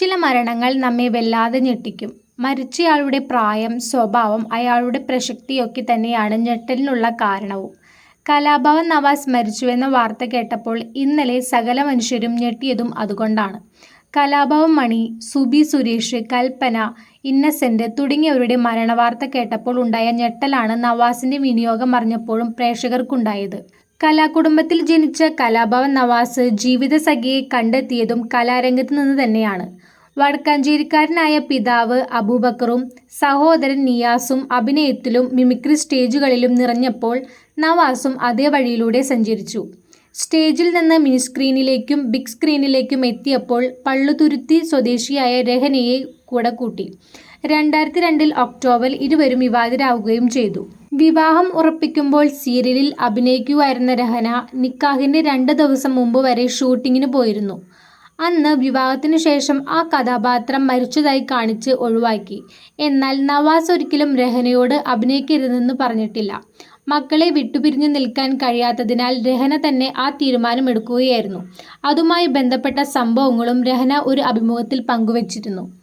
ചില മരണങ്ങൾ നമ്മെ വല്ലാതെ ഞെട്ടിക്കും. മരിച്ചയാളുടെ പ്രായം, സ്വഭാവം, അയാളുടെ പ്രശക്തിയൊക്കെ തന്നെയാണ് ഞെട്ടലിനുള്ള കാരണവും. കലാഭവൻ നവാസ് മരിച്ചുവെന്ന വാർത്ത കേട്ടപ്പോൾ ഇന്നലെ സകല മനുഷ്യരും ഞെട്ടിയതും അതുകൊണ്ടാണ്. കലാഭവൻ മണി, സുബി സുരേഷ്, കൽപ്പന ഇന്നസെന്റ് തുടങ്ങിയവരുടെ മരണവാർത്ത കേട്ടപ്പോൾ ഉണ്ടായ ഞെട്ടലാണ് നവാസിന്റെ വിയോഗമറിഞ്ഞപ്പോഴും പ്രേക്ഷകർക്കുണ്ടായത്. കലാകുടുംബത്തിൽ ജനിച്ച കലാഭവൻ നവാസ് ജീവിതസഖിയെ കണ്ടെത്തിയതും കലാരംഗത്ത് നിന്ന് തന്നെയാണ്. വടക്കാഞ്ചേരിക്കാരനായ പിതാവ് അബൂബക്കറും സഹോദരൻ നിയാസും അഭിനയത്തിലും മിമിക്രി സ്റ്റേജുകളിലും നിറഞ്ഞപ്പോൾ നവാസും അതേ വഴിയിലൂടെ സഞ്ചരിച്ചു. സ്റ്റേജിൽ നിന്ന് മിനിസ്ക്രീനിലേക്കും ബിഗ് സ്ക്രീനിലേക്കും എത്തിയപ്പോൾ പള്ളുതുരുത്തി സ്വദേശിയായ രഹനയെ കൂടെ കൂട്ടി രണ്ടായിരത്തി രണ്ടിൽ ഒക്ടോബറിൽ ഇരുവരും വിവാദരാകുകയും ചെയ്തു. വിവാഹം ഉറപ്പിക്കുമ്പോൾ സീരിയലിൽ അഭിനയിക്കുമായിരുന്ന രഹന നിക്കാഹിന്റെ രണ്ട് ദിവസം മുമ്പ് വരെ ഷൂട്ടിങ്ങിന് പോയിരുന്നു. അന്ന് വിവാഹത്തിനു ശേഷം ആ കഥാപാത്രം മരിച്ചതായി കാണിച്ച് ഒഴിവാക്കി. എന്നാൽ നവാസ് ഒരിക്കലും രഹനയോട് അഭിനയിക്കരുതെന്ന് പറഞ്ഞിട്ടില്ല. മക്കളെ വിട്ടുപിരിഞ്ഞു നിൽക്കാൻ കഴിയാത്തതിനാൽ രഹന തന്നെ ആ തീരുമാനമെടുക്കുകയായിരുന്നു. അതുമായി ബന്ധപ്പെട്ട സംഭവങ്ങളും രഹന ഒരു അഭിമുഖത്തിൽ പങ്കുവച്ചിരുന്നു.